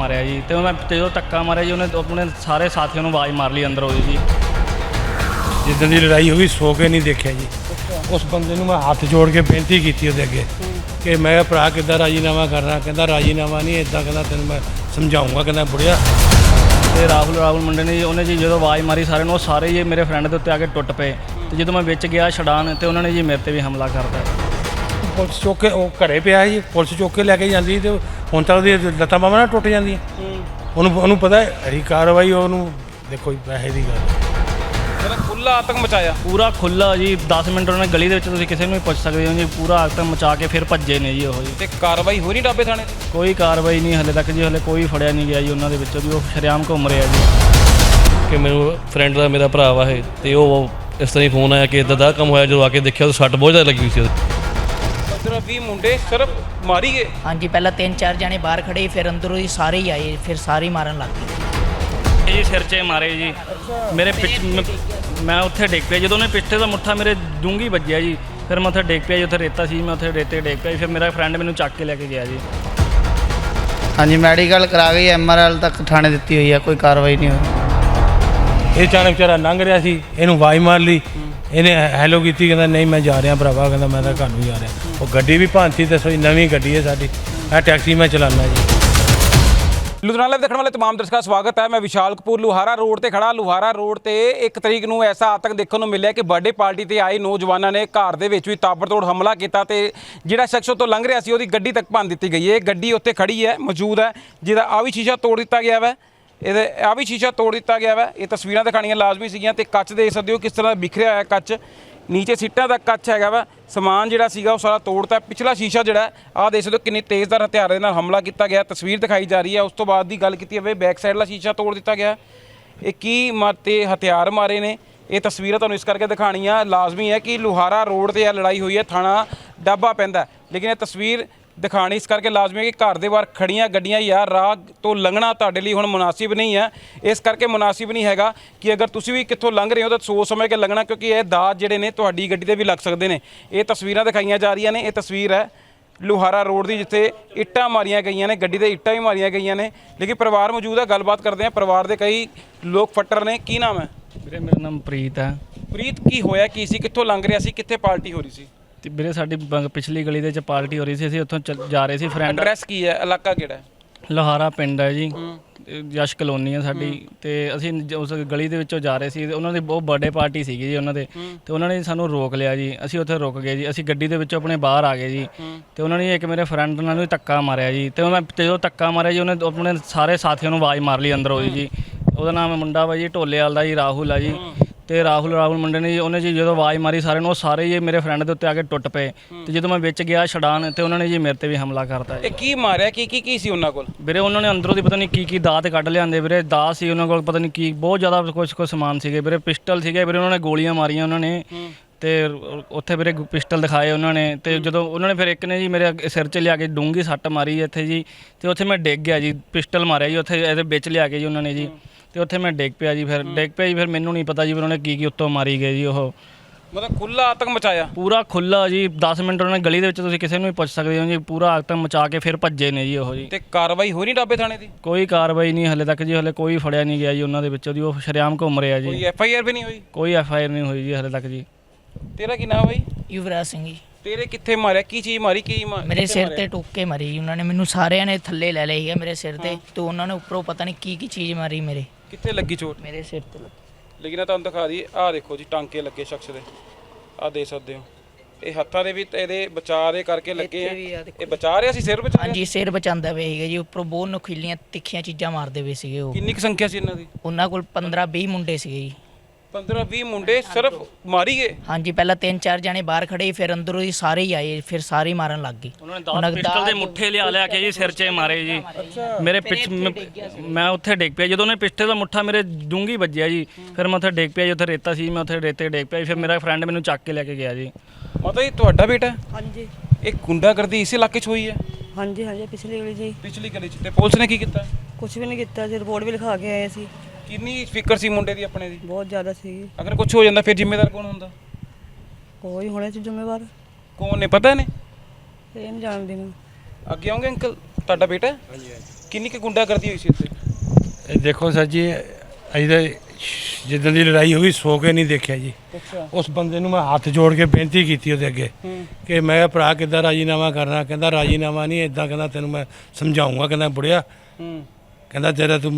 ਮਾਰਿਆ ਜੀ ਤੇ ਮੈਂ ਜਦੋਂ ਧੱਕਾ ਮਾਰਿਆ ਜੀ ਉਹਨੇ ਆਪਣੇ ਸਾਰੇ ਸਾਥੀਆਂ ਨੂੰ ਆਵਾਜ਼ ਮਾਰ ਲਈ ਅੰਦਰੋਂ ਜੀ। ਜਿੱਦਾਂ ਦੀ ਲੜਾਈ ਹੋਈ ਸੋ ਕੇ ਨਹੀਂ ਦੇਖਿਆ ਜੀ। ਉਸ ਬੰਦੇ ਨੂੰ ਮੈਂ ਹੱਥ ਜੋੜ ਕੇ ਬੇਨਤੀ ਕੀਤੀ ਉਹਦੇ ਅੱਗੇ ਕਿ ਮੈਂ ਭਰਾ ਕਿੱਦਾਂ ਰਾਜੀਨਾਮਾ ਕਰਨਾ? ਕਹਿੰਦਾ ਰਾਜੀਨਾਮਾ ਨਹੀਂ ਇਦਾਂ ਕਹਿੰਦਾ ਤੈਨੂੰ ਮੈਂ ਸਮਝਾਉਂਗਾ ਕਹਿੰਦਾ ਬੁੜਿਆ। ਤੇ ਰਾਹੁਲ ਰਾਹੁਲ ਮੁੰਡੇ ਨੇ ਜੀ ਉਹਨੇ ਜੀ ਜਦੋਂ ਆਵਾਜ਼ ਮਾਰੀ ਸਾਰਿਆਂ ਨੂੰ ਉਹ ਸਾਰੇ ਜੀ ਮੇਰੇ ਫਰੈਂਡ ਦੇ ਉੱਤੇ ਆ ਕੇ ਟੁੱਟ ਪਏ। ਤੇ ਜਦੋਂ ਮੈਂ ਵਿੱਚ ਗਿਆ ਛਡਾਨ ਤੇ ਉਹਨਾਂ ਨੇ ਜੀ ਮੇਰੇ ਤੇ ਵੀ ਹਮਲਾ ਕਰਤਾ। ਪੁਲਿਸ ਚੁੱਕ ਉਹ ਘਰੇ ਪਿਆ ਜੀ ਪੁਲਿਸ ਚੁੱਕ ਲੈ ਕੇ ਜਾਂਦੀ ਤੇ ਹੁਣ ਤੱਕ ਦੀ ਲੱਤਾਂ ਬਾਹਾਂ ਨਾ ਟੁੱਟ ਜਾਂਦੀਆਂ। ਉਹਨੂੰ ਉਹਨੂੰ ਪਤਾ ਹੈ ਹਰੀ ਕਾਰਵਾਈ ਉਹਨੂੰ ਦੇਖੋ ਜੀ ਪੈਸੇ ਦੀ ਗੱਲ। ਮਤਲਬ ਖੁੱਲਾ ਆਤੰਕ ਮਚਾਇਆ। ਪੂਰਾ ਖੁੱਲਾ ਜੀ 10 ਮਿੰਟ ਉਹਨਾਂ ਨੇ ਗਲੀ ਦੇ ਵਿੱਚ ਤੁਸੀਂ ਕਿਸੇ ਨੂੰ ਵੀ ਪੁੱਛ ਸਕਦੇ ਹੋ ਜੀ ਪੂਰਾ ਆਤਮ ਮਚਾ ਕੇ ਫਿਰ ਭੱਜੇ ਨੇ ਜੀ ਉਹ ਜੀ। ਤੇ ਕਾਰਵਾਈ ਹੋ ਨਹੀਂ ਡਾਬੇ ਥਾਣੇ ਦੀ ਕੋਈ ਕਾਰਵਾਈ ਨਹੀਂ ਹਲੇ ਤੱਕ ਜੀ ਹਲੇ ਕੋਈ ਫੜਿਆ ਨਹੀਂ ਗਿਆ ਜੀ ਉਹਨਾਂ ਦੇ ਵਿੱਚੋਂ ਵੀ ਉਹ ਸ਼ਰੇਆਮ ਘੁੰਮ ਰਿਹਾ ਜੀ। ਕਿ ਮੈਨੂੰ ਫਰੈਂਡ ਦਾ ਮੇਰਾ ਭਰਾ ਵਾ ਇਹ ਤੇ ਉਹ ਇਸ ਤਰ੍ਹਾਂ ਹੀ ਫੋਨ ਆਇਆ ਕਿ ਇਦਾਂ ਦਾ ਕੰਮ ਹੋਇਆ ਜਦੋਂ ਆ ਕੇ ਦੇਖਿਆ ਤਾਂ ਸੱਟ ਬਹੁਤ ਜ਼ਿਆਦਾ ਲੱਗੀ ਹੋਈ ਸੀ 15 20 ਮੁੰਡੇ ਸਿਰਫ ਮਾਰੀ ਗਏ। ਹਾਂਜੀ ਪਹਿਲਾਂ ਤਿੰਨ ਚਾਰ ਜਣੇ ਬਾਹਰ ਖੜੇ ਫਿਰ ਅੰਦਰੋਂ ਹੀ ਸਾਰੇ ਹੀ ਆਏ ਫਿਰ ਸਾਰੇ ਹੀ ਮਾਰਨ ਲੱਗ ਗਏ। ਇਹ ਜੀ ਸਿਰ 'ਚ ਮਾਰੇ ਜੀ। ਮੇਰੇ ਪਿੱਛ ਮ- ਉੱਥੇ ਡਿੱਗ ਪਿਆ ਜਦੋਂ ਉਹਨੇ ਪਿੱਛੇ ਦਾ ਮੁੱਠਾ ਮੇਰੇ ਡੂੰਗੀ ਵੱਜਿਆ ਜੀ ਫਿਰ ਮੈਂ ਉੱਥੇ ਡਿੱਗ ਪਿਆ ਜੀ ਉੱਥੇ ਰੇਤਾ ਸੀ ਮੈਂ ਉੱਥੇ ਰੇਤੇ ਡਿੱਗ ਪਿਆ ਫਿਰ ਮੇਰਾ ਫਰੈਂਡ ਮੈਨੂੰ ਚੱਕ ਕੇ ਲੈ ਕੇ ਗਿਆ ਜੀ। ਹਾਂਜੀ ਮੈਡੀਕਲ ਕਰਾ ਗਈ ਐਮਆਰਐਲ ਤੱਕ ਥਾਣੇ ਦਿੱਤੀ ਹੋਈ ਹੈ ਕੋਈ ਕਾਰਵਾਈ ਨਹੀਂ ਹੋਈ। ਇਹ ਅਚਾਨਕ ਵਿਚਾਰਾ ਲੰਘ ਰਿਹਾ ਸੀ, ਇਹਨੂੰ ਆਵਾਜ਼ ਮਾਰ ਲਈ। ਇਹਨੇ ਹੈਲੋ ਕੀਤੀ, ਕਹਿੰਦਾ, ਨਹੀਂ, ਮੈਂ ਜਾ ਰਿਹਾ ਭਰਾਵਾ, ਕਹਿੰਦਾ, ਮੈਂ ਤਾਂ ਘਰ ਨੂੰ ਜਾ ਰਿਹਾ। ਉਹ ਗੱਡੀ ਵੀ ਭਾਂਤੀ ਦੱਸੋ ਜੀ ਨਵੀਂ ਗੱਡੀ ਹੈ ਸਾਡੀ। ਇਹ ਟੈਕਸੀ, ਮੈਂ ਚਲਾਉਂਦਾ ਜੀ। ਲੁਧਿਆਣਾ ਲਾਈਵ ਦੇਖਣ ਵਾਲੇ ਤਮਾਮ ਦਰਸ਼ਕਾਂ ਦਾ ਸਵਾਗਤ ਹੈ। ਮੈਂ ਵਿਸ਼ਾਲ ਕਪੂਰ, ਲੁਹਾਰਾ ਰੋਡ ਤੇ ਖੜਾ। ਲੁਹਾਰਾ ਰੋਡ ਤੇ ਇੱਕ ਤਰੀਕ ਨੂੰ ਐਸਾ ਆਤੰਕ ਦੇਖਣ ਨੂੰ ਮਿਲਿਆ ਕਿ ਬਰਥਡੇ ਪਾਰਟੀ ਤੇ ਆਏ ਨੌਜਵਾਨਾਂ ਨੇ ਘਰ ਦੇ ਵਿੱਚ ਵੀ ਤਾਬੜਤੋੜ ਹਮਲਾ ਕੀਤਾ ਤੇ ਜਿਹੜਾ ਸ਼ਖਸ ਤੋਂ ਲੰਘ ਰਿਹਾ ਸੀ, ਉਹਦੀ ਗੱਡੀ ਤੱਕ ਭੰਨ ਦਿੱਤੀ ਗਈ ਹੈ। ਇਹ ਗੱਡੀ ਉੱਥੇ ਖੜੀ ਹੈ, ਮੌਜੂਦ ਹੈ, ਜਿਹਦਾ ਆ ਵੀ ਸ਼ੀਸ਼ਾ ਤੋੜ ਦਿੱਤਾ ਗਿਆ ਵਾ। ਇਹਦੇ ਆ ਵੀ ਸ਼ੀਸ਼ਾ ਤੋੜ ਦਿੱਤਾ ਗਿਆ ਵਾ। ਇਹ ਤਸਵੀਰਾਂ ਦਿਖਾਣੀਆਂ ਲਾਜ਼ਮੀ ਸੀਗੀਆਂ ਤੇ ਕੱਚ ਦੇਖ ਸਕਦੇ ਹੋ ਕਿਸ ਤਰ੍ਹਾਂ ਵਿਖਰਿਆ ਹੋਇਆ ਕੱਚ। ਨੀਚੇ ਸੀਟਾਂ ਦਾ ਕੱਚ ਹੈਗਾ ਵਾ। ਸਮਾਨ ਜਿਹੜਾ ਸੀਗਾ ਉਹ ਸਾਰਾ ਤੋੜਤਾ। ਪਿਛਲਾ ਸ਼ੀਸ਼ਾ ਜਿਹੜਾ, ਆਹ ਦੇਖ ਸਕਦੇ ਹੋ ਕਿੰਨੀ ਤੇਜ਼ਦਾਰ ਹਥਿਆਰ ਦੇ ਨਾਲ ਹਮਲਾ ਕੀਤਾ ਗਿਆ। ਤਸਵੀਰ ਦਿਖਾਈ ਜਾ ਰਹੀ ਹੈ। ਉਸ ਤੋਂ ਬਾਅਦ ਦੀ ਗੱਲ ਕੀਤੀ ਜਾਵੇ ਬੈਕ ਸਾਈਡ ਵਾਲਾ ਸ਼ੀਸ਼ਾ ਤੋੜ ਦਿੱਤਾ ਗਿਆ। ਇਹ ਕੀ ਮਾਤੇ ਹਥਿਆਰ ਮਾਰੇ ਨੇ? ਇਹ ਤਸਵੀਰਾਂ ਤੁਹਾਨੂੰ ਇਸ ਕਰਕੇ ਦਿਖਾਣੀਆਂ ਲਾਜ਼ਮੀ ਹੈ ਕਿ ਲੁਹਾਰਾ ਰੋਡ ਤੇ ਇਹ ਲੜਾਈ ਹੋਈ ਹੈ, ਥਾਣਾ ਡਾਬਾ ਪੈਂਦਾ। ਲੇਕਿਨ ਇਹ ਤਸਵੀਰ ਦਿਖਾਣੀ ਇਸ ਕਰਕੇ ਲਾਜ਼ਮੀ ਹੈ ਕਿ ਘਰ ਦੇ ਬਾਹਰ ਖੜੀਆਂ ਗੱਡੀਆਂ ਯਾਰ ਰਾਹ ਤੋਂ ਲੰਘਣਾ ਤੁਹਾਡੇ ਲਈ ਹੁਣ ਮੁਨਾਸਿਬ ਨਹੀਂ ਹੈ। ਇਸ ਕਰਕੇ ਮੁਨਾਸਿਬ ਨਹੀਂ ਹੈਗਾ ਕਿ ਅਗਰ ਤੁਸੀਂ ਵੀ ਕਿੱਥੋਂ ਲੰਘ ਰਹੇ ਹੋ ਤਾਂ ਸੋਚ ਸਮਝ ਕੇ ਲੰਘਣਾ ਕਿਉਂਕਿ ਇਹ ਦਾਅ ਜਿਹੜੇ ਨੇ ਤੁਹਾਡੀ ਗੱਡੀ ਤੇ ਵੀ ਲੱਗ ਸਕਦੇ ਨੇ। ਇਹ ਤਸਵੀਰਾਂ ਦਿਖਾਈਆਂ ਜਾ ਰਹੀਆਂ ਨੇ ਇਹ ਤਸਵੀਰ ਹੈ ਲੁਹਾਰਾ ਰੋਡ ਦੀ ਜਿੱਥੇ ਇੱਟਾਂ ਮਾਰੀਆਂ ਗਈਆਂ ਨੇ ਗੱਡੀ ਤੇ ਇੱਟਾਂ ਵੀ ਮਾਰੀਆਂ ਗਈਆਂ ਨੇ। ਲੇਕਿਨ ਪਰਿਵਾਰ ਮੌਜੂਦ ਹੈ ਗੱਲਬਾਤ ਕਰਦੇ ਆ ਪਰਿਵਾਰ ਦੇ ਕਈ ਲੋਕ ਫੱਟਰ ਨੇ ਕੀ ਨਾਮ ਹੈ? ਵੀਰੇ ਮੇਰਾ ਨਾਮ ਪ੍ਰੀਤ ਹੈ। ਪ੍ਰੀਤ ਕੀ ਹੋਇਆ ਕੀ ਸੀ ਕਿੱਥੋਂ ਲੰਘ ਰਿਹਾ ਸੀ ਕਿੱਥੇ ਪਾਰਟੀ ਹੋ ਰਹੀ ਸੀ? ਤੇ ਵੀਰੇ ਸਾਡੀ ਬ- ਪਿਛਲੀ ਗਲੀ ਦੇ ਵਿੱਚ ਪਾਰਟੀ ਹੋ ਰਹੀ ਸੀ ਅਸੀਂ ਉੱਥੋਂ ਚੱਲ- ਜਾ ਰਹੇ ਸੀ ਫਰੈਂਡ ਐਡਰੈਸ ਕੀ ਹੈ? ਇਲਾਕਾ ਕਿਹੜਾ ਹੈ? ਲੋਹਾਰਾ ਪਿੰਡ ਹੈ ਜੀ। ਤੇ ਯਸ਼ ਕਲੋਨੀ ਹੈ ਸਾਡੀ। ਤੇ ਅਸੀਂ ਜ- ਉਸ ਗਲੀ ਦੇ ਵਿੱਚੋਂ ਜਾ ਰਹੇ ਸੀ। ਤੇ ਉਹਨਾਂ ਦੀ ਬਹੁਤ ਬਰਥਡੇ ਪਾਰਟੀ ਸੀਗੀ ਜੀ ਉਹਨਾਂ ਦੇ। ਤੇ ਉਹਨਾਂ ਨੇ ਸਾਨੂੰ ਰੋਕ ਲਿਆ ਜੀ। ਅਸੀਂ ਉੱਥੇ ਰੁਕ ਗਏ ਜੀ। ਅਸੀਂ ਗੱਡੀ ਦੇ ਵਿੱਚੋਂ ਆਪਣੇ ਬਾਹਰ ਆ ਗਏ ਜੀ। ਤੇ ਉਹਨਾਂ ਨੇ ਇੱਕ ਮੇਰੇ ਫਰੈਂਡ ਨਾਲ ਵੀ ਧੱਕਾ ਮਾਰਿਆ ਜੀ। ਤੇ ਮੈਂ ਜਦੋਂ ਧੱਕਾ ਮਾਰਿਆ ਜੀ ਉਹਨੇ ਆਪਣੇ ਸਾਰੇ ਸਾਥੀਆਂ ਨੂੰ ਆਵਾਜ਼ ਮਾਰ ਲਈ ਅੰਦਰੋਂ ਜੀ। ਉਹਦਾ ਨਾਮ ਮੁੰਡਾ ਵਾ ਜੀ ਢੋਲੇਵਾਲ ਦਾ ਜੀ ਰਾਹੁਲ ਆ ਜੀ। ਤੇ ਰਾਹੁਲ ਰਾਹੁਲ ਮੁੰਡੇ ਨੇ ਜੀ ਉਹਨੇ ਜੀ ਜਦੋਂ ਆਵਾਜ਼ ਮਾਰੀ ਸਾਰਿਆਂ ਨੂੰ ਉਹ ਸਾਰੇ ਜੀ ਮੇਰੇ ਫਰੈਂਡ ਦੇ ਉੱਤੇ ਆ ਕੇ ਟੁੱਟ ਪਏ। ਤੇ ਜਦੋਂ ਮੈਂ ਵਿੱਚ ਗਿਆ ਛਡਾਨ ਤੇ ਉਹਨਾਂ ਨੇ ਜੀ ਮੇਰੇ ਤੇ ਵੀ ਹਮਲਾ ਕਰਤਾ ਜੀ। ਇਹ ਕੀ ਮਾਰਿਆ? ਕੀ ਕੀ ਕੀ ਸੀ ਉਹਨਾਂ ਕੋਲ? ਵੀਰੇ ਉਹਨਾਂ ਨੇ ਅੰਦਰੋਂ ਦੀ ਪਤਾ ਨਹੀਂ ਕੀ ਕੀ ਦਾਤ ਕੱਢ ਲਿਆਂਦੇ ਵੀਰੇ। ਦਾਤ ਸੀ ਉਹਨਾਂ ਕੋਲ ਪਤਾ ਨਹੀਂ ਕੀ ਬਹੁਤ ਜ਼ਿਆਦਾ ਕੁਝ ਕੁਝ ਸਮਾਨ ਸੀਗੇ ਵੀਰੇ। ਪਿਸਟਲ ਸੀਗੇ ਵੀਰੇ ਉਹਨਾਂ ਨੇ ਗੋਲੀਆਂ ਮਾਰੀਆਂ ਉਹਨਾਂ ਨੇ। ਤੇ ਉੱਥੇ ਵੀਰੇ ਪਿਸਟਲ ਦਿਖਾਏ ਉਹਨਾਂ ਨੇ ਤੇ ਜਦੋਂ ਉਹਨਾਂ ਨੇ ਫਿਰ ਇੱਕ ਨੇ ਜੀ ਮੇਰੇ ਸਿਰ 'ਚ ਲਿਆ ਕੇ ਡੂੰਗੀ ਸੱਟ ਮਾਰੀ ਇੱਥੇ ਜੀ ਤੇ ਉੱਥੇ ਮੈਂ ਡਿੱਗ ਗਿਆ ਜੀ ਪਿਸਟਲ ਮਾਰਿਆ ਜੀ ਉੱਥੇ ਇਹਦੇ ਵਿੱਚ ਲਿਆ ਕੇ ਜੀ ਉਹਨਾਂ ਨੇ ਜੀ ਤੇ ਉੱਥੇ ਮੈਂ ਡਿੱਗ ਪਿਆ ਜੀ ਫਿਰ ਡਿੱਗ ਪਿਆ ਜੀ ਫਿਰ ਮੈਨੂੰ ਨਹੀਂ ਪਤਾ ਜੀ ਵੀ ਉਹਨਾਂ ਨੇ ਕੀ ਕੀ ਉੱਤੋਂ ਮਾਰੀ ਗਏ ਜੀ ਉਹ। ਮਤਲਬ ਖੁੱਲਾ ਆਤੰਕ ਮਚਾਇਆ? ਪੂਰਾ ਖੁੱਲਾ ਜੀ 10 ਮਿੰਟ ਉਹਨਾਂ ਨੇ ਗਲੀ ਦੇ ਵਿੱਚ ਤੁਸੀਂ ਕਿਸੇ ਨੂੰ ਵੀ ਪੁੱਛ ਸਕਦੇ ਹੋ ਜੀ ਪੂਰਾ ਆਤਮ ਮਚਾ ਕੇ ਫਿਰ ਭੱਜੇ ਨੇ ਜੀ ਉਹ ਜੀ। ਤੇ ਕਾਰਵਾਈ ਹੋ ਨਹੀਂ ਡਾਬੇ ਥਾਣੇ ਦੀ? ਕੋਈ ਕਾਰਵਾਈ ਨਹੀਂ ਹਲੇ ਤੱਕ ਜੀ ਹਲੇ ਕੋਈ ਫੜਿਆ ਨਹੀਂ ਗਿਆ ਜੀ ਉਹਨਾਂ ਦੇ ਵਿੱਚੋਂ ਦੀ ਉਹ ਸ਼ਰੇਆਮ ਘੁੰਮ ਰਿਹਾ ਕੋਈ ਜੀ ਐਫ ਆਈ ਆਰ ਵੀ ਨਹੀਂ ਹੋਈ? ਕੋਈ ਐਫ ਆਈ ਆਰ ਨਹੀਂ ਹੋਈ ਜੀ ਹਲੇ ਤੱਕ ਜੀ। ਤੇਰਾ ਕੀ ਨਾਮ ਬਾਈ? ਯੁਵਰਾਜ ਸਿੰਘ ਜੀ। ਤੇਰੇ ਕਿੱਥੇ ਮਾਰਿਆ? ਕੀ ਚੀਜ਼ ਮਾਰੀ ਕੀ ਮੇਰੇ ਕਿੱਥੇ ਸਿਰ ਮਾਰਿਆ? ਤੇ ਟੋਕੇ ਮਾਰੀ ਜੀ ਉਹਨਾਂ ਨੇ ਮੈਨੂੰ ਸਾਰਿਆਂ ਨੇ ਥੱਲੇ ਲੈ ਲਿਆ ਸੀਗਾ ਮੇਰੇ ਸਿਰ ਤੇ ਤੇ ਉਹਨਾਂ ਨੇ ਉੱਪਰੋਂ ਪਤਾ ਨਹੀਂ ਕੀ ਕੀ ਚੀਜ਼ ਮਾਰੀ ਮੇਰੇ। ਕਿੱਥੇ ਲੱਗੀ ਚੋਟ? ਮੇਰੇ ਸਿਰ ਤੇ ਲੱਗੀ। ਲੇਕਿਨ ਇਹ ਤੁਹਾਨੂੰ ਦਿਖਾ ਦਈਏ ਆਹ ਦੇਖੋ ਜੀ ਟਾਂਕੇ ਲੱਗੇ ਸ਼ਖਸ ਦੇ। ਆਹ ਦੇ ਸਕਦੇ ਹੋ। ਇਹ ਹੱਥਾਂ ਦੇ ਵੀ ਤੇ ਇਹਦੇ ਬਚਾਅ ਦੇ ਕਰਕੇ ਲੱਗੇ ਆ। ਵੀ ਦੇਖੋ। ਇਹ ਬਚਾ ਰਿਹਾ ਸੀ ਸਿਰ ਬਚਾ ਰਿਹਾ ਹਾਂਜੀ ਸਿਰ ਬਚਾਉਂਦਾ ਪਿਆ ਸੀਗਾ ਜੀ ਉੱਪਰੋਂ ਬਹੁਤ ਨੁਕੀਲੀਆਂ ਤਿੱਖੀਆਂ ਚੀਜ਼ਾਂ ਮਾਰਦੇ ਪਏ ਸੀਗੇ ਉਹ। ਕਿੰਨੀ ਕੁ ਸੰਖਿਆ ਸੀ ਇਹਨਾਂ ਦੀ? ਉਹਨਾਂ ਕੋਲ 15 20 ਮੁੰਡੇ ਸੀਗੇ ਜੀ। 15 20 ਮੁੰਡੇ ਸਿਰਫ ਮਾਰੀ ਗਏ ਹਾਂਜੀ ਪਹਿਲਾਂ ਤਿੰਨ ਚਾਰ ਜਣੇ ਬਾਹਰ ਖੜੇ ਫਿਰ ਅੰਦਰੋਂ ਹੀ ਸਾਰੇ ਹੀ ਆਏ ਫਿਰ ਸਾਰੇ ਹੀ ਮਾਰਨ ਲੱਗ ਗਏ। ਉਹਨਾਂ ਨੇ 10 ਪਿਸਟਲ ਦੇ ਮੁੱਠੇ ਲਿਆ ਲਿਆ ਕੇ ਜੀ ਸਿਰ 'ਚ ਮਾਰੇ ਜੀ। ਮੇਰੇ ਪਿੱਛ ਮੈਂ ਉੱਥੇ ਡਿੱਗ ਪਿਆ। ਜਦੋਂ ਉਹਨੇ ਪਿਸਟਲ ਦਾ ਮੁੱਠਾ ਮੇਰੇ ਡੂੰਗੀ ਵੱਜਿਆ ਜੀ ਫਿਰ ਮੈਂ ਉੱਥੇ ਡਿੱਗ ਪਿਆ ਜੀ ਉੱਥੇ ਰੇਤਾ ਸੀ ਮੈਂ ਉੱਥੇ ਰੇਤੇ ਡਿੱਗ ਪਿਆ ਫਿਰ ਮੇਰਾ ਫਰੈਂਡ ਮੈਨੂੰ ਚੱਕ ਕੇ ਲੈ ਕੇ ਗਿਆ ਜੀ। ਮਾਤਾ ਜੀ ਤੁਹਾਡਾ ਬੇਟਾ ਹੈ? ਹਾਂਜੀ। ਇਹ ਗੁੰਡਾਗਰਦੀ ਇਸੇ ਇਲਾਕੇ 'ਚ ਹੋਈ ਹੈ? ਹਾਂਜੀ ਹਾਂਜੀ ਪਿਛਲੀ ਗਲੀ ਜੀ ਪਿਛਲੀ ਗਲੀ 'ਚ। ਤੇ ਪੁਲਿਸ ਨੇ ਕੀ ਕੀਤਾ? ਕੁਝ ਵੀ ਨਹੀਂ ਕੀਤਾ ਜੀ ਰਿਪੋਰਟ ਵੀ ਲਿਖਾ ਕੇ ਆਏ ਸੀ। ਕਿੰਨੀ ਫਿਕਰ ਸੀ ਮੁੰਡੇ ਦੀ ਆਪਣੇ ਦੀ? ਬਹੁਤ ਜ਼ਿਆਦਾ ਸੀ। ਅਗਰ ਕੁਝ ਹੋ ਜਾਂਦਾ ਫਿਰ ਜ਼ਿੰਮੇਦਾਰ ਕੌਣ ਹੁੰਦਾ? ਕੋਈ ਹੋਣੇ ਚ ਜ਼ਿੰਮੇਵਾਰ। ਕੌਣ ਨੇ ਪਤਾ ਨੇ ਇਹ ਨਹੀਂ ਜਾਣਦੀ ਮੈਂ ਅੱਗੇ ਆਉਂਗੇ ਅੰਕਲ? ਤੁਹਾਡਾ ਬੇਟਾ ਹੈ? ਕਿੰਨੀ ਕੁ ਗੁੰਡਾਗਰਦੀ ਹੋਈ ਸੀ ਇੱਥੇ ਇਹ ਦੇਖੋ ਸਰ ਜੀ ਅਜੇ ਤਾਂ ਜਿੱਦਾਂ ਦੀ ਲੜਾਈ ਹੋ ਗਈ ਸੋ ਕੇ ਨਹੀਂ ਦੇਖਿਆ ਜੀ। ਉਸ ਬੰਦੇ ਨੂੰ ਮੈਂ ਹੱਥ ਜੋੜ ਕੇ ਬੇਨਤੀ ਕੀਤੀ ਉਹਦੇ ਅੱਗੇ ਕਿ ਮੈਂ ਕਿਹਾ ਭਰਾ ਕਿੱਦਾਂ ਰਾਜੀਨਾਮਾ ਕਰਨਾ? ਕਹਿੰਦਾ ਰਾਜੀਨਾਮਾ ਨਹੀਂ ਇਦਾਂ ਕਹਿੰਦਾ ਤੈਨੂੰ ਮੈਂ ਸਮਝਾਉਂਗਾ ਕਹਿੰਦਾ ਬੁੜਿਆ। ਹੂੰ। ਕਹਿੰਦਾ ਤੇਰਾ ਤੂੰ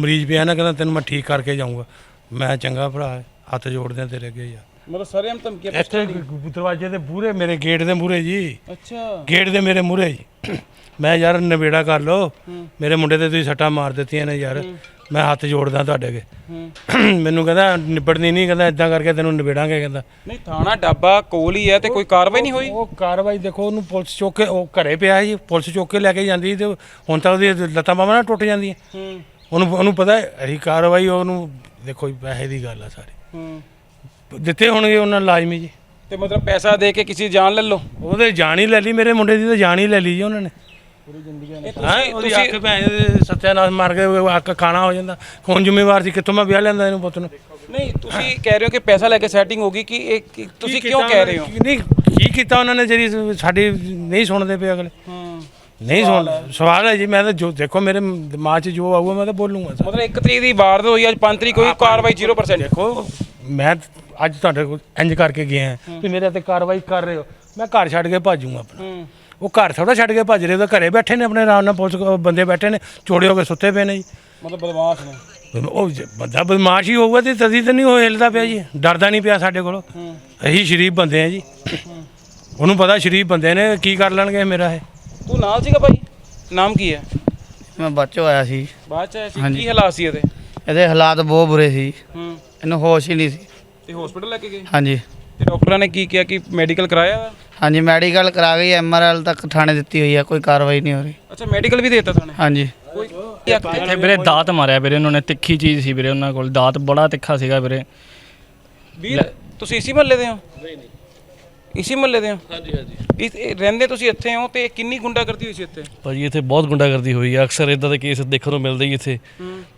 ਮਰੀਜ਼ ਪਿਆ ਨਾ ਕਹਿੰਦਾ ਤੈਨੂੰ ਮੈਂ ਠੀਕ ਕਰਕੇ ਜਾਊਂਗਾ। ਮੈਂ ਚੰਗਾ ਭਰਾ ਹੈ, ਹੱਥ ਜੋੜਦੇ ਤੇਰੇ ਅੱਗੇ ਯਾਰ ਮਤਲਬ ਸਰੇਆਮ ਧਮਕੀਆਂ ਇੱਥੇ ਦਰਵਾਜ਼ੇ ਦੇ ਮੂਹਰੇ ਮੇਰੇ ਗੇਟ ਦੇ ਮੂਹਰੇ ਜੀ। ਅੱਛਾ। ਗੇਟ ਦੇ ਮੇਰੇ ਮੂਹਰੇ ਜੀ। ਮੈਂ ਯਾਰ ਨਵੇੜਾ ਕਰ ਲੋ ਮੇਰੇ ਮੁੰਡੇ ਤੇ ਤੁਸੀਂ ਸੱਟਾਂ ਮਾਰ ਦਿੱਤੀਆਂ ਨੇ ਯਾਰ। ਮੈਂ ਹੱਥ ਜੋੜਦਾ ਤੁਹਾਡੇ ਅੱਗੇ। ਮੈਨੂੰ ਕਹਿੰਦਾ ਨਿਬੜਨੀ ਨਹੀਂ ਕਹਿੰਦਾ ਇਦਾਂ ਕਰਕੇ ਤੈਨੂੰ ਨਿਬੇੜਾਂਗੇ ਕਹਿੰਦਾ। ਨਹੀਂ ਥਾਣਾ ਡੱਬਾ ਕੋਲ ਹੀ ਹੈ ਤੇ ਕੋਈ ਕਾਰਵਾਈ ਨਹੀਂ ਹੋਈ? ਉਹ ਕਾਰਵਾਈ ਦੇਖੋ ਉਹਨੂੰ ਪੁਲਿਸ ਚੁੱਕ ਕੇ ਉਹ ਘਰੇ ਪਿਆ ਜੀ ਪੁਲਿਸ ਚੁੱਕ ਕੇ ਲੈ ਕੇ ਜਾਂਦੀ ਤੇ ਹੁਣ ਤਾਂ ਉਹਦੀ ਲੱਤਾਂ ਬਾਹਾਂ ਨਾ ਟੁੱਟ ਜਾਂਦੀਆਂ। ਹੂੰ। ਉਹਨੂੰ ਉਹਨੂੰ ਪਤਾ ਹੈ ਕਾਰਵਾਈ ਉਹਨੂੰ ਦੇਖੋ ਪੈਸੇ ਦੀ ਗੱਲ ਆ ਸਾਰੀ। ਹੂੰ। ਦਿੱਤੇ ਹੋਣਗੇ ਉਹਨਾਂ ਲਾਜ਼ਮੀ ਜੀ। ਤੇ ਮਤਲਬ ਪੈਸਾ ਦੇ ਕੇ ਕਿਸੇ ਦੀ ਜਾਨ ਲੈ ਲਓ? ਉਹਦੇ ਜਾਨ ਹੀ ਲੈ ਲਈ ਮੇਰੇ ਮੁੰਡੇ ਦੀ ਤਾਂ ਜਾਨ ਹੀ ਲੈ ਲਈ ਜੀ ਉਹਨਾਂ ਨੇ। ਇਹ ਹਾਂ ਤੁਸੀਂ ਅੱਖ ਭੈਣ ਦੇ ਸੱਤਿਆਨਾਸ਼ ਮਾਰ ਕੇ ਅੱਖ ਖਾਣਾ ਹੋ ਜਾਂਦਾ। ਕੌਣ ਜ਼ਿੰਮੇਵਾਰ ਸੀ ਕਿੱਥੋਂ ਮੈਂ ਵਿਆਹ ਲੈਂਦਾ ਇਹਨੂੰ ਪੁੱਤ ਨੂੰ? ਨਹੀਂ ਤੁਸੀਂ ਕਹਿ ਰਹੇ ਹੋ ਕਿ ਪੈਸਾ ਲੈ ਕੇ ਸੈਟਿੰਗ ਹੋ ਗਈ ਕਿ ਇਹ ਕਿ- ਤੁਸੀਂ ਕੀ ਕਿਉਂ ਕੀਤਾ ਕਹਿ ਰਹੇ ਹੋ? ਨਹੀਂ ਕੀ ਕੀਤਾ ਉਹਨਾਂ ਨੇ ਜਿਹੜੀ ਸਾਡੀ ਨਹੀਂ ਸੁਣਦੇ ਪਏ ਅਗਲੇ? ਹੂੰ। ਨਹੀਂ ਸੁਣ ਸਵਾਲ ਹੈ। ਜੀ ਮੈਂ ਤਾਂ ਜੋ ਦੇਖੋ ਮੇਰੇ ਦਿਮਾਗ 'ਚ ਜੋ ਆਊਗਾ ਮੈਂ ਤਾਂ ਬੋਲੂੰਗਾ ਸਰ। ਮਤਲਬ 1 ਤਰੀਕ ਦੀ ਵਾਰ ਹੋਈ ਅੱਜ 5 ਤਰੀਕ ਕੋਈ ਕਾਰਵਾਈ 0% ਦੇਖੋ ਮੈਂ ਅੱਜ ਤੁਹਾਡੇ ਕੋਲ ਇੰਜ ਕਰਕੇ ਗਿਆ। ਹਾਂ। ਵੀ ਮੇਰੇ ਤੇ ਕਾਰਵਾਈ ਕਰ ਰਹੇ ਹੋ। ਮੈਂ ਘਰ ਛੱਡ ਕੇ ਭਾਜੂਗਾ ਆਪਣਾ। ਹੂੰ। ਉਹ ਘਰ ਥੋੜਾ ਛੱਡ ਕੇ ਭੱਜ ਰਹੇ ਉਹ ਤਾਂ ਘਰੇ ਬੈਠੇ ਨੇ ਆਪਣੇ ਆਰਾਮ ਨਾਲ ਪੁਲਿਸ ਬੰਦੇ ਬੈਠੇ ਨੇ ਚੋੜੇ ਹੋ ਕੇ ਸੁੱਤੇ ਪਏ ਨੇ ਜੀ। ਮਤਲਬ ਬਦਮਾਸ਼ ਨੇ। ਉਹ ਜ- ਬੰਦਾ ਬਦਮਾਸ਼ ਹੀ ਹੋਊਗਾ ਤੇ ਤਦੀ ਤਾਂ ਨਹੀਂ ਉਹ ਹਿੱਲਦਾ ਪਿਆ ਜੀ ਡਰਦਾ ਨਹੀਂ ਪਿਆ ਸਾਡੇ ਕੋਲ। ਅਸੀਂ ਸ਼ਰੀਫ ਬੰਦੇ ਆ ਜੀ। ਉਹਨੂੰ ਪਤਾ ਸ਼ਰੀਫ ਬੰਦੇ ਨੇ ਕੀ ਕਰ ਲੈਣਗੇ ਮੇਰਾ ਇਹ। ਤੂੰ ਨਾਲ ਸੀਗਾ ਭਾਈ? ਨਾਮ ਕੀ ਹੈ? ਮੈਂ ਬੱਚੋ ਆਇਆ ਸੀ। ਬਾਅਦ ਚ ਆਇਆ ਸੀ? ਕੀ ਹਾਲਾਤ ਸੀ ਇਹਦੇ? ਇਹਦੇ ਹਾਲਾਤ ਬਹੁਤ ਬੁਰੇ ਸੀ। ਹੂੰ। ਇਹਨੂੰ ਹੋਸ਼ ਹੀ ਨਹੀਂ ਸੀ। ਤੇ ਹਸਪੀਟਲ ਲੈ ਕੇ ਗਏ? ਹਾਂਜੀ। ਤੇ ਡਾਕਟਰਾਂ ਨੇ ਕੀ ਕਿਹਾ ਕਿ ਮੈਡੀਕਲ ਕਰਾਇਆ? ਵਾ? ਹਾਂਜੀ ਮੈਡੀਕਲ ਕਰਾ ਗਈ ਐਮਆਰਐਲ ਤੱਕ ਥਾਣੇ ਦਿੱਤੀ ਹੋਈ ਹੈ ਕੋਈ ਕਾਰਵਾਈ ਨਹੀਂ ਹੋ ਰਹੀ। ਅੱਛਾ ਮੈਡੀਕਲ ਵੀ ਦੇਤਾ ਤੁਹਾਨੂੰ ਹਾਂਜੀ। ਕੋਈ ਇੱਥੇ ਵੀਰੇ ਦਾਤ ਮਾਰਿਆ ਵੀਰੇ ਉਹਨਾਂ ਨੇ ਤਿੱਖੀ ਚੀਜ਼ ਸੀ ਵੀਰੇ ਉਹਨਾਂ ਕੋਲ ਦਾਤ ਬੜਾ ਤਿੱਖਾ ਸੀਗਾ ਵੀਰੇ। ਵੀਰ ਤੁਸੀਂ ਇਸੀ ਮਹੱਲੇ ਦੇ ਹੋ? ਨਹੀਂ ਨਹੀਂ। ਇਸੀ ਮਹੱਲੇ ਦੇ ਹੋ? ਹਾਂਜੀ ਹਾਂਜੀ। ਇਸ ਇਹ ਰਹਿੰਦੇ ਤੁਸੀਂ ਇੱਥੇ ਹੋ ਤੇ ਕਿੰਨੀ ਗੁੰਡਾਗਰਦੀ ਹੋਈ ਸੀ ਇੱਥੇ? ਭਾਜੀ ਇੱਥੇ ਬਹੁਤ ਗੁੰਡਾਗਰਦੀ ਹੋਈ ਆ। ਅਕਸਰ ਇਦਾਂ ਦੇ ਕੇਸ ਦੇਖਣ ਨੂੰ ਮਿਲਦੇ ਹੀ ਇੱਥੇ।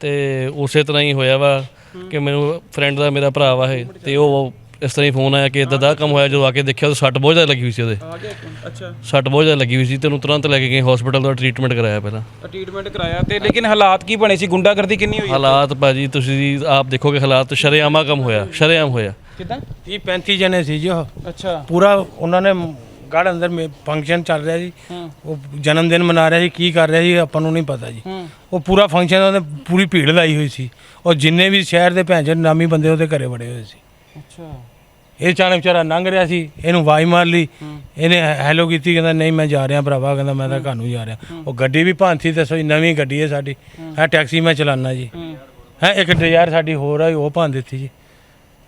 ਤੇ ਉਸੇ ਤਰ੍ਹਾਂ ਹੀ ਹੋਇਆ ਵਾ ਕਿ ਮੈਨੂੰ ਫਰੈਂਡ ਦਾ ਮੇਰਾ ਭਰਾ ਵਾ ਇਹ ਤੇ ਉਹ ਇਸ ਤਰ੍ਹਾਂ ਹੀ ਫੋਨ ਆਇਆ ਕਿ ਇਦਾਂ ਦਾ ਕੰਮ ਹੋਇਆ ਜਦੋਂ ਆ ਕੇ ਦੇਖਿਆ ਤਾਂ ਸੱਟ ਬਹੁਤ ਜ਼ਿਆਦਾ ਲੱਗੀ ਹੋਈ ਸੀ ਉਹਦੇ। ਆ ਗਿਆ ਅੱਛਾ। ਸੱਟ ਬਹੁਤ ਜ਼ਿਆਦਾ ਲੱਗੀ ਹੋਈ ਸੀ ਤੇ ਉਹਨੂੰ ਤੁਰੰਤ ਲੈ ਕੇ ਗਏ ਹਸਪੀਟਲ ਦਾ ਟ੍ਰੀਟਮੈਂਟ ਕਰਾਇਆ ਪਹਿਲਾਂ। ਟ੍ਰੀਟਮੈਂਟ ਕਰਾਇਆ ਤੇ ਲੇਕਿਨ ਹਾਲਾਤ ਕੀ ਬਣੇ ਸੀ? ਗੁੰਡਾਗਰਦੀ ਕਿੰਨੀ ਹੋਈ? ਹਾਲਾਤ ਭਾਜੀ ਤੁਸੀਂ ਆਪ ਦੇਖੋਗੇ ਹਾਲਾਤ ਸ਼ਰੇਆਮਾ ਕੰਮ ਹੋਇਆ ਸ਼ਰੇਆਮ ਹੋਇਆ। ਕਿਦਾਂ? 30 35 ਜਣੇ ਸੀ ਜੀ ਉਹ। ਅੱਛਾ। ਪੂਰਾ ਉਹਨਾਂ ਨੇ ਗੜ ਅੰਦਰ ਫੰਕਸ਼ਨ ਚੱਲ ਰਿਹਾ ਜੀ ਉਹ ਜਨਮ ਦਿਨ ਮਨਾ ਰਿਹਾ ਸੀ ਕੀ ਕਰ ਰਿਹਾ ਸੀ ਆਪਾਂ ਨੂੰ ਨਹੀਂ ਪਤਾ ਜੀ। ਉਹ ਪੂਰਾ ਫੰਕਸ਼ਨ ਉਹਨੇ ਪੂਰੀ ਭੀੜ ਲਾਈ ਹੋਈ ਸੀ। ਉਹ ਜਿੰਨੇ ਵੀ ਸ਼ਹਿਰ ਦੇ ਭੈਣ ਚੋਦ ਨਾਮੀ ਬੰਦੇ ਉਹਦੇ ਘਰੇ ਵੜੇ ਹੋਏ ਸੀ। ਅੱਛਾ। ਇਹ ਅਚਾਨਕ ਵਿਚਾਰਾ ਲੰਘ ਰਿਹਾ ਸੀ ਇਹਨੂੰ ਵਾਈ ਮਾਰ ਲਈ। ਇਹਨੇ ਹੈਲੋ ਕੀਤੀ ਕਹਿੰਦਾ ਨਹੀਂ ਮੈਂ ਜਾ ਰਿਹਾ ਭਰਾਵਾ ਕਹਿੰਦਾ ਮੈਂ ਤਾਂ ਘਰ ਨੂੰ ਜਾ ਰਿਹਾ। ਉਹ ਗੱਡੀ ਵੀ ਭਾਂਤੀ ਦੱਸੋ ਜੀ ਨਵੀਂ ਗੱਡੀ ਹੈ ਸਾਡੀ। ਹੈ। ਟੈਕਸੀ ਮੈਂ ਚਲਾਨਾ ਜੀ। ਹੈ। ਇੱਕ ਡਿਜ਼ਾਇਰ ਸਾਡੀ ਹੋਰ ਹੈ ਉਹ ਭੰਨ ਦਿੱਤੀ ਜੀ।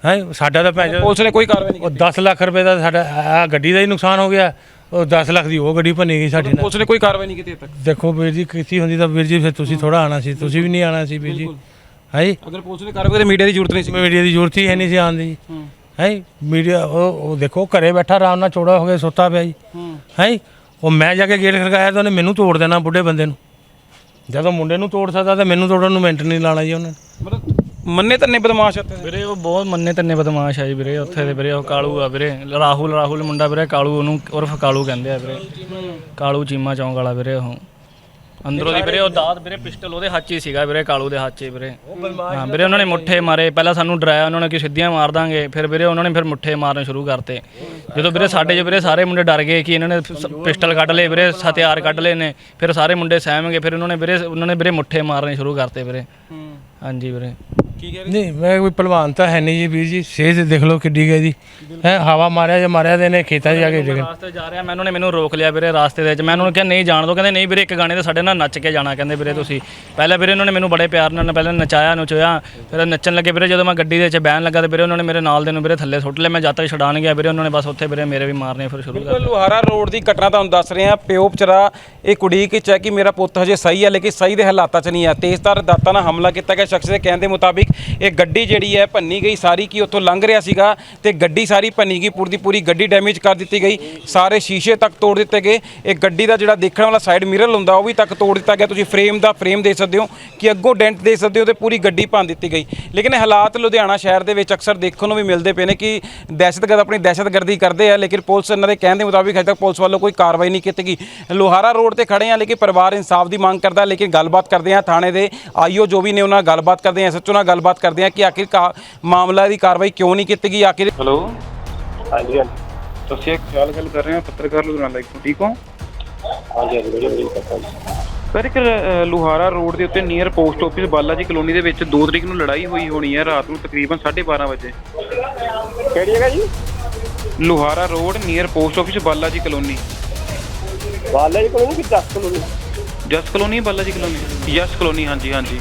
ਹੈ ਸਾਡਾ ਤਾਂ ਭੈਣ ਪੁਲਿਸ ਨੇ ਕੋਈ ਕਾਰਵਾਈ ਨਹੀਂ ਉਹ 10 ਲੱਖ ਰੁਪਏ ਦਾ ਸਾਡਾ ਆ ਗੱਡੀ ਦਾ ਹੀ ਨੁਕਸਾਨ ਹੋ ਗਿਆ। ਉਹ 10 ਲੱਖ ਦੀ ਉਹ ਗੱਡੀ ਭੰਨੀ ਗਈ ਸਾਡੀ ਨਾਲ। ਪੁਲਿਸ ਨੇ ਕੋਈ ਕਾਰਵਾਈ ਨਹੀਂ ਕੀਤੀ ਤੱਕ? ਦੇਖੋ ਵੀਰ ਜੀ ਕੀਤੀ ਹੁੰਦੀ ਤਾਂ ਵੀਰ ਜੀ ਫਿਰ ਤੁਸੀਂ ਥੋੜਾ ਆਣਾ ਸੀ ਤੁਸੀਂ ਵੀ ਨਹੀਂ ਆਣਾ ਸੀ ਵੀਰ ਜੀ। ਹੈ ਜੀ? ਅਗਰ ਪੁਲਿਸ ਨੇ ਕਾਰਵਾਈ ਤੇ ਮੀਡੀਆ ਦੀ ਜ਼ਰੂਰਤ ਨਹੀਂ ਸੀ। ਮੀਡੀਆ ਦੀ ਜ਼ਰੂਰਤ ਹੀ ਹੈ ਨਹੀਂ ਸੀ ਆਉਣ ਦੀ। ਹੂੰ ਮੀਡੀਆ ਉਹ ਉਹ ਦੇਖੋ ਘਰੇ ਬੈਠਾ ਆਰਾਮ ਨਾਲ ਚੋੜਾ ਹੋ ਕੇ ਸੁੱਤਾ ਪਿਆ ਜੀ। ਹੂੰ। ਉਹ ਮੈਂ ਜਾ ਕੇ ਗੇਟ ਖੜਕਾਇਆ ਤਾਂ ਉਹਨੇ ਮੈਨੂੰ ਤੋੜ ਦੇਣਾ ਬੁੱਢੇ ਬੰਦੇ ਨੂੰ। ਜਦੋਂ ਮੁੰਡੇ ਨੂੰ ਤੋੜ ਸਕਦਾ ਤਾਂ ਮੈਨੂੰ ਤੋੜਨ ਨੂੰ ਮਿੰਟ ਨਹੀਂ ਲਾਣਾ ਜੀ ਉਹਨੇ। ਮਤਲਬ ਮੰਨੇ ਤੰਨੇ ਬਦਮਾਸ਼ ਦੇ। ਵੀਰੇ ਉਹ ਬਹੁਤ ਮੰਨੇ ਤੰਨੇ ਬਦਮਾਸ਼ ਆ ਜੀ ਵੀਰੇ ਉੱਥੇ ਦੇ ਵੀਰੇ ਉਹ ਕਾਲੂ ਆ ਵੀਰੇ। ਰਾਹੁਲ ਰਾਹੁਲ ਮੁੰਡਾ ਵੀਰੇ ਕਾਲੂ ਉਹਨੂੰ ਉਰਫ ਕਾਲੂ ਕਹਿੰਦੇ ਆ ਵੀਰੇ। ਕਾਲੂ ਚੀਮਾ ਚੌਂਕ ਵਾਲਾ ਵੀਰੇ ਉਹ। ਅੰਦਰੋਂ ਦੀ ਵੀਰੇ ਉਹ ਦਾਤ ਵੀਰੇ ਪਿਸਟਲ ਉਹਦੇ ਹੱਥ 'ਚ ਹੀ ਸੀਗਾ ਵੀਰੇ ਕਾਲੂ ਦੇ ਹੱਥ 'ਚ ਹੀ ਵੀਰੇ। ਹਾਂ ਵੀਰੇ ਉਹਨਾਂ ਨੇ ਮੁੱਠੇ ਮਾਰੇ ਪਹਿਲਾਂ ਸਾਨੂੰ ਡਰਾਇਆ ਉਹਨਾਂ ਨੇ ਕਿ ਸਿੱਧੀਆਂ ਮਾਰ ਦਾਂਗੇ ਫਿਰ ਵੀਰੇ ਉਹਨਾਂ ਨੇ ਫਿਰ ਮੁੱਠੇ ਮਾਰਨੇ ਸ਼ੁਰੂ ਕਰਤੇ। ਜਦੋਂ ਵੀਰੇ ਸਾਡੇ 'ਚ ਵੀਰੇ ਸਾਰੇ ਮੁੰਡੇ ਡਰ ਗਏ ਕਿ ਇਹਨਾਂ ਨੇ ਸ- ਪਿਸਟਲ ਕੱਢ ਲਏ ਵੀਰੇ ਹਥਿਆਰ ਕੱਢ ਲਏ ਨੇ ਫਿਰ ਸਾਰੇ ਮੁੰਡੇ ਸਹਿਮ ਗਏ ਫਿਰ ਉਹਨਾਂ ਨੇ ਵੀਰੇ ਉਹਨਾਂ ਨੇ ਵੀਰੇ ਮੁੱਠੇ ਮਾਰਨੇ ਸ਼ੁਰੂ ਕਰਤੇ ਵੀਰੇ। ਹਾਂਜੀ ਵੀਰੇ। ਕੀ ਕਹਿ ਰਹੇ ਨਹੀਂ ਮੈਂ ਕੋਈ ਪਹਿਲਵਾਨ ਤਾਂ ਹੈ ਨਹੀਂ ਜੀ ਵੀਰ ਜੀ। ਸੇਜ ਦੇਖ ਲਓ ਕਿੱਡੀ ਗਈ ਦੀ। ਹੈ ਹਵਾ ਮਾਰਿਆ ਜਾਂ ਮਾਰਿਆ ਤੇ ਨੇ ਖੇਤਾਂ 'ਚ ਜਾ ਕੇ ਡਿੱਗ ਰਾਸਤੇ ਜਾ ਰਿਹਾ ਮੈਂ ਉਹਨਾਂ ਨੇ ਮੈਨੂੰ ਰੋਕ ਲਿਆ ਵੀਰੇ ਰਾਸਤੇ ਦੇ ਵਿੱਚ। ਮੈਂ ਉਹਨਾਂ ਨੂੰ ਕਿਹਾ ਨਹੀਂ ਜਾਣ ਦੋ। ਕਹਿੰਦੇ ਨਹੀਂ ਵੀਰੇ ਇੱਕ ਗਾਣੇ ਤੇ ਸਾਡੇ ਨਾਲ ਨੱਚ ਕੇ ਜਾਣਾ। ਕਹਿੰਦੇ ਵੀਰੇ ਤੁਸੀਂ। ਪਹਿਲਾਂ ਵੀਰੇ ਉਹਨਾਂ ਨੇ ਮੈਨੂੰ ਬੜੇ ਪਿਆਰ ਨਾਲ ਪਹਿਲਾਂ ਨਚਾਇਆ ਨਚੋਇਆ। ਫਿਰ ਨੱਚਣ ਲੱਗੇ ਵੀਰੇ ਜਦੋਂ ਮੈਂ ਗੱਡੀ ਦੇ ਵਿੱਚ ਬਹਿਣ ਲੱਗਾ ਤੇ ਵੀਰੇ ਉਹਨਾਂ ਨੇ ਮੇਰੇ ਨਾਲ ਦੇ ਨੂੰ ਵੀਰੇ ਥੱਲੇ ਸੁੱਟ ਲਿਆ। ਮੈਂ ਜਦ ਤੱਕ ਛਡਾਣ ਗਿਆ ਵੀਰੇ ਉਹਨਾਂ ਨੇ ਬਸ ਉੱਥੇ ਵੀਰੇ ਮੇਰੇ ਵੀ ਮਾਰਨੇ ਫਿਰ ਸ਼ੁਰੂ ਕਰ ਲੁਹਾਰਾ ਰੋਡ ਦੀ ਘਟਨਾ ਤੁਹਾਨੂੰ ਦੱਸ ਰਹੇ ਆ ਪਿਓ ਵਿਚਾਰਾ ਇਹ ਕੁੜੀ ਕਿ ਚੈ ਕਿ ਮੇਰਾ ਪੁੱਤ ਹਜੇ ਸਹੀ ਹੈ ਲੇਕਿਨ ਸਹੀ ਦੇ ਹਾਲਾਤਾਂ 'ਚ ਨਹੀਂ ਆ ਤੇਜ਼ਧਾਰ ਦਾਤਾਂ ਨਾਲ ਹਮਲਾ ਕੀਤਾ ਗਿਆ। ਸ਼ਖਸ ਦੇ ਕਹਿਣ ਦੇ ਮੁਤਾਬਿਕ ਮੁਤਾਬਿਕ ਇਹ ਗੱਡੀ ਜਿਹੜੀ ਹੈ ਭੰਨੀ ਗਈ, ਸਾਰੀ ਕੀ ਉੱਥੋਂ ਲੰਘ ਰਿਹਾ ਸੀਗਾ ਤੇ ਗੱਡੀ ਸਾਰੀ ਭੰਨੀ ਗਈ, ਪੂਰੀ ਦੀ ਪੂਰੀ ਗੱਡੀ ਡੈਮੇਜ ਕਰ ਦਿੱਤੀ ਗਈ। ਸਾਰੇ ਸ਼ੀਸ਼ੇ ਤੱਕ ਤੋੜ ਦਿੱਤੇ ਗਏ। ਇਹ ਗੱਡੀ ਦਾ ਜਿਹੜਾ ਦੇਖਣ ਵਾਲਾ ਸਾਈਡ ਮਿਰਰ ਹੁੰਦਾ, ਉਹ ਵੀ ਤੱਕ ਤੋੜ ਦਿੱਤਾ ਗਿਆ। ਤੁਸੀਂ ਫਰੇਮ ਦਾ ਫਰੇਮ ਦੇਖ ਸਕਦੇ ਹੋ ਕਿ ਅੱਗੋਂ ਡੈਂਟ ਦੇਖ ਸਕਦੇ ਹੋ ਤੇ ਪੂਰੀ ਗੱਡੀ ਭੰਨ ਦਿੱਤੀ ਗਈ। ਲੇਕਿਨ ਹਾਲਾਤ ਲੁਧਿਆਣਾ ਸ਼ਹਿਰ ਦੇ ਵਿੱਚ ਅਕਸਰ ਦੇਖਣ ਨੂੰ ਵੀ ਮਿਲਦੇ ਪਏ ਨੇ ਕਿ ਦਹਿਸ਼ਤਗਰਦ ਆਪਣੀ ਦਹਿਸ਼ਤਗਰਦੀ ਕਰਦੇ ਆ, ਲੇਕਿਨ ਪੁਲਿਸ ਇਹਨਾਂ ਦੇ ਕਹਿਣ ਦੇ ਮੁਤਾਬਿਕ ਹਜੇ ਤੱਕ ਪੁਲਿਸ ਵੱਲੋਂ ਕੋਈ ਕਾਰਵਾਈ ਨਹੀਂ ਕੀਤੀ ਗਈ। ਲੋਹਾਰਾ ਰੋਡ ਤੇ ਖੜੇ ਆ, ਲੇਕਿਨ ਪਰਿਵਾਰ ਇਨਸਾਫ ਦੀ ਮੰਗ ਕਰਦਾ, ਲੇਕਿਨ ਗੱਲਬਾਤ ਕਰਦੇ ਆ ਥਾਣੇ ਦੇ ਆਈਓ ਜੋ ਵੀ ਨੇ ਉਹਨਾਂ ਨਾਲ ਗੱਲਬਾਤ ਕਰਦੇ ਆ ਐਸਐਚਓ ਨਾਲ ਗੱਲਬਾਤ ਕਰਦੇ ਆ ਕਿ ਆਖਿਰ ਕਾ- ਮਾਮਲਾ ਦੀ ਕਾਰਵਾਈ ਕਿਉਂ ਨਹੀਂ ਕੀਤੀ ਗਈ? ਆਖਿਰ ਹੈਲੋ ਹਾਂਜੀ ਹਾਂਜੀ। ਤੁਸੀਂ ਇੱਕ ਖਿਆਲ ਗੱਲ ਕਰ ਰਹੇ ਹੋ ਪੱਤਰਕਾਰ ਲੁਧਿਆਣਾ ਲਾਈਵ ਤੋਂ ਠੀਕ ਹੋ? ਹਾਂਜੀ ਹਾਂਜੀ ਵਧੀਆ ਵਧੀਆ ਸਰ ਇੱਕ ਅ, ਲੁਹਾਰਾ ਰੋਡ ਦੇ ਉੱਤੇ near post office Balaji colony ਦੇ ਵਿੱਚ 2 ਤਰੀਕ ਨੂੰ ਲੜਾਈ ਹੋਈ ਹੋਣੀ ਹੈ ਰਾਤ ਨੂੰ ਤਕਰੀਬਨ 12:30 ਵਜੇ। ਕਿਹੜੀ ਜਗ੍ਹਾ ਜੀ? Luhara road near post office Balaji colony. ਵਾਲੇ ਜੀ ਕੋਲ ਨਹੀਂ ਕਿ 10 ਕਿਲੋ ਜਸ colony Balaji colony. Yes colony ਹਾਂਜੀ ਹਾਂਜੀ।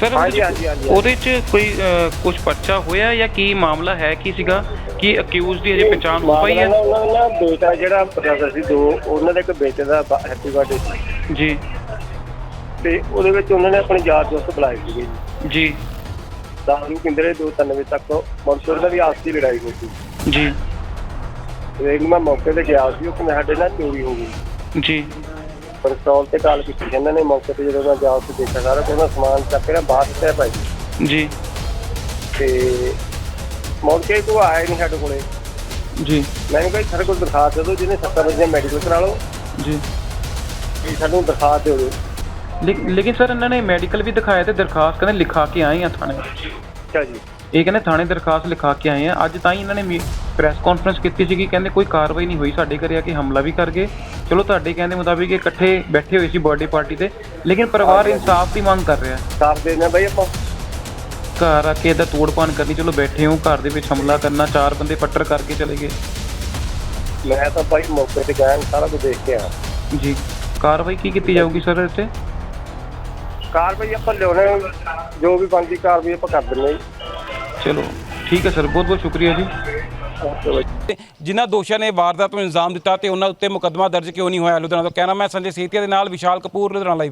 ਸਰ ਹਾਂਜੀ ਹਾਂਜੀ ਹਾਂਜੀ ਉਹਦੇ 'ਚ ਕੋਈ ਕੁਝ ਪਰਚਾ ਹੋਇਆ ਜਾਂ ਕੀ ਮਾਮਲਾ ਹੈ ਕੀ ਸੀਗਾ? ਕਿ ਅਕਿਊਜ਼ ਦੀ ਹਜੇ ਪਛਾਣ ਹੋ ਪਾਈ ਮਾਮਲਾ ਹੈ ਨਾ ਉਹਨਾਂ ਦਾ ਨਾ ਬੇਟਾ ਜਿਹੜਾ ਬ੍ਰਦਰ ਸੀ ਦੋ ਉਹਨਾਂ ਦੇ ਇੱਕ ਬੇਟੇ ਦਾ ਹੈਪੀ ਬਰਥਡੇ ਸੀ। ਜੀ। ਤੇ ਉਹਦੇ ਵਿੱਚ ਉਹਨਾਂ ਨੇ ਆਪਣੇ ਯਾਰ ਦੋਸਤ ਬੁਲਾਏ ਸੀਗੇ ਜੀ। ਜੀ। ਦਾਰੂ ਪੀਂਦੇ ਰਹੇ ਦੋ ਤਿੰਨ ਵਜੇ ਤੱਕ ਮਨਸੂਰ ਦਾ ਵੀ ਆਪਸੀ ਲੜਾਈ ਹੋਈ ਸੀ ਜੀ। ਤੇ ਇੱਕ ਮੈਂ ਮੌਕੇ ਤੇ ਗਿਆ ਸੀ ਉਹ ਕਹਿੰਦੇ ਸਾਡੇ ਨਾਲ ਚੋਰੀ ਹੋ ਗਈ। ਜੀ। ਪਿਸਤੌਲ ਤੇ ਕਾਲ ਕੀਤੀ ਇਹਨਾਂ ਨੇ ਮੌਕੇ ਤੇ ਜਦੋਂ ਮੈਂ ਜਾ ਉੱਥੇ ਦੇਖਿਆ ਸਾਰਾ ਤੇ ਉਹਨਾਂ ਸਮਾਨ ਚੱਕ ਕੇ ਨਾ ਬਾਹਰ ਦਿੱਤਾ ਭਾਈ। ਜੀ। ਤੇ ਮੁੜ ਕੇ ਕੋਈ ਆਇਆ ਨਹੀਂ ਸਾਡੇ ਕੋਲੇ। ਜੀ। ਮੈਨੂੰ ਕਹਿੰਦਾ ਸਾਡੇ ਕੋਲ ਦਿਖਾ ਦੇ ਦਿਓ ਜਿਹਨੇ 70 ਵਜੇ ਮੈਡੀਕਲ ਕਰਾ ਲਓ। ਜੀ। ਵੀ ਸਾਨੂੰ ਦਿਖਾ ਦਿਓ। ਲੇ- ਲੇਕਿਨ ਸਰ ਇਹਨਾਂ ਨੇ ਮੈਡੀਕਲ ਵੀ ਦਿਖਾਇਆ ਤੇ ਦਰਖਾਸਤ ਕਹਿੰਦੇ ਲਿਖਾ ਕੇ ਆਏ ਆ ਥਾਣੇ। ਅੱਛਾ ਜੀ। ਇਹ ਕਹਿੰਦੇ ਥਾਣੇ ਦਰਖਾਸਤ ਲਿਖਾ ਕੇ ਆਏ ਆ। ਅੱਜ ਤਾਂ ਹੀ ਇਹਨਾਂ ਨੇ ਪ੍ਰੈਸ ਕਾਨਫਰੰਸ ਕੀਤੀ ਸੀਗੀ ਕਹਿੰਦੇ ਕੋਈ ਕਾਰਵਾਈ ਨਹੀਂ ਹੋਈ ਸਾਡੇ ਘਰੇ ਆ ਕੇ ਹਮਲਾ ਵੀ ਕਰ ਗਏ। ਚਲੋ ਤੁਹਾਡੇ ਕਹਿੰਦੇ ਮੁਤਾਬਿਕ ਇਕੱਠੇ ਬੈਠੇ ਹੋਏ ਸੀ ਬਰਥਡੇ ਪਾਰਟੀ ਤੇ ਲੇਕਿਨ ਪਰਿਵਾਰ ਇਨਸਾਫ ਦੀ ਮੰਗ ਕਰ ਰਿਹਾ। ਸਾਫ਼ ਦੇਣਾ ਬਈ ਆਪਾਂ। ਘਰ ਆ ਕੇ ਇਹਦਾ ਤੋੜਪਾਨ ਕਰਨੀ ਚਲੋ ਬੈਠੇ ਹੋ ਘਰ ਦੇ ਵਿੱਚ ਹਮਲਾ ਕਰਨਾ ਚਾਰ ਬੰਦੇ ਪੱਟਰ ਕਰਕੇ ਚਲੇ ਗਏ। ਮੈਂ ਤਾਂ ਭਾਈ ਮੌਕੇ ਤੇ ਗਿਆ ਸਾਰਾ ਕੁਝ ਦੇਖ ਕੇ ਆ ਜੀ ਕਾਰਵਾਈ ਕੀ ਕੀਤੀ ਜਾਊਗੀ ਸਰ ਇੱਥੇ? ਕਾਰਵਾਈ ਆਪਾਂ ਲਿਆਉਣੇ ਜੋ ਵੀ ਬਣਦੀ ਕਾਰਵਾਈ ਆਪਾਂ ਕਰ ਦਿੰਦੇ ਜੀ। ਚਲੋ, ਠੀਕ ਹੈ ਸਰ, ਬਹੁਤ ਬਹੁਤ ਸ਼ੁਕਰੀਆ ਜੀ। ਓਕੇ ਜਿਨ੍ਹਾਂ ਦੋਸ਼ੀਆਂ ਨੇ ਵਾਰਦਾਤ ਨੂੰ ਇਲਜ਼ਾਮ ਦਿੱਤਾ ਤੇ ਉਹਨਾਂ ਉੱਤੇ ਮੁਕੱਦਮਾ ਦਰਜ ਕਿਉਂ ਨਹੀਂ ਹੋਇਆ ਲੁਧਿਆਣਾ ਤੋਂ? ਕਹਿਣਾ ਮੈਂ ਸੰਜੇ ਸੇਤੀਆ ਦੇ ਨਾਲ, ਵਿਸ਼ਾਲ ਕਪੂਰ, ਲੁਧਿਆਣਾ ਲਾਈਵ